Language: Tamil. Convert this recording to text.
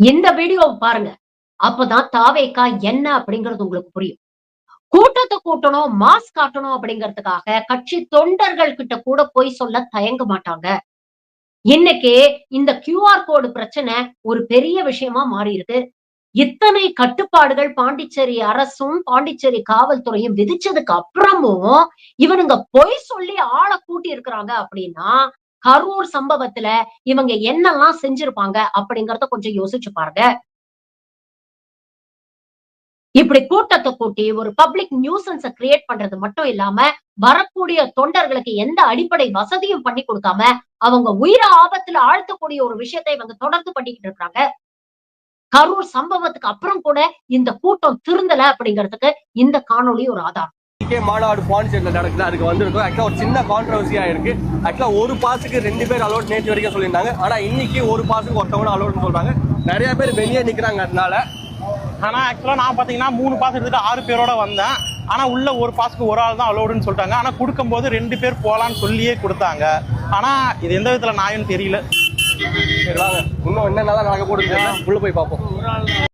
இந்த வீடியோவை பாருங்க. அப்பதான் தாவேக்கா என்ன அப்படிங்கிறது உங்களுக்கு புரியும். கூட்டத்தை கூட்டணும் மாஸ் காட்டணும் அப்படிங்கிறதுக்காக கட்சி தொண்டர்கள் கிட்ட கூட போய் சொல்ல தயங்க மாட்டாங்க. இன்னைக்கு இந்த கியூஆர் கோடு பிரச்சனை ஒரு பெரிய விஷயமா மாறி இருக்கு இத்தனை கட்டுப்பாடுகள் பாண்டிச்சேரி அரசும் பாண்டிச்சேரி காவல்துறையும் விதிச்சதுக்கு அப்புறமும் இவனுங்க பொய் சொல்லி ஆளை கூட்டி இருக்கிறாங்க அப்படின்னா கரூர் சம்பவத்துல இவங்க என்னெல்லாம் செஞ்சிருப்பாங்க அப்படிங்கறத கொஞ்சம் யோசிச்சு பாருங்க. இப்படி கூட்டத்தை கூட்டி ஒரு பப்ளிக் நியூசன்ஸ கிரியேட் பண்றது மட்டும் இல்லாம வரக்கூடிய தொண்டர்களுக்கு எந்த அடிப்படை வசதியும் பண்ணி கொடுக்காம அவங்க உயிர ஆபத்துல ஆழ்த்தக்கூடிய ஒரு விஷயத்தை இவங்க தொடர்ந்து பண்ணிக்கிட்டு இருக்காங்க. கரூர் சம்பவத்துக்கு அப்புறம் கூட இந்த கூட்டம் திருந்தல அப்படிங்கிறதுக்கு இந்த காணொலி ஒரு ஆதாரம். கே மாநாடு பாண்டிச்சேரியில் நடக்குது. அதுக்கு வந்திருக்கோம். ஆக்சுவலாக ஒரு சின்ன கான்ட்ரவர்சியா இருக்கு. ஆக்சுவலாக ஒரு பாஸுக்கு ரெண்டு பேர் அலோட் நேற்று வரைக்கும் சொல்லியிருந்தாங்க. ஆனா இன்னைக்கு ஒரு பாஸுக்கு ஒருத்தவங்க அலோட்னு சொல்றாங்க. நிறைய பேர் வெளியே நிக்கிறாங்க அதனால. ஆனால் ஆக்சுவலாக நான் பார்த்தீங்கன்னா மூணு பாஸ் எடுத்துட்டு ஆறு பேரோட வந்தேன். ஆனால் உள்ள ஒரு பாஸ்க்கு ஒரு ஆள் தான் அலோடுன்னு சொல்லிட்டாங்க. ஆனால் கொடுக்கும்போது ரெண்டு பேர் போகலான்னு சொல்லியே கொடுத்தாங்க. ஆனால் இது எந்த விதத்தில் நாயன்னு தெரியல. சரி வாங்க. இன்னும் என்னென்னலாம் நடக்க போகுதுன்னு தெரியல. உள்ள போய் பார்ப்போம்.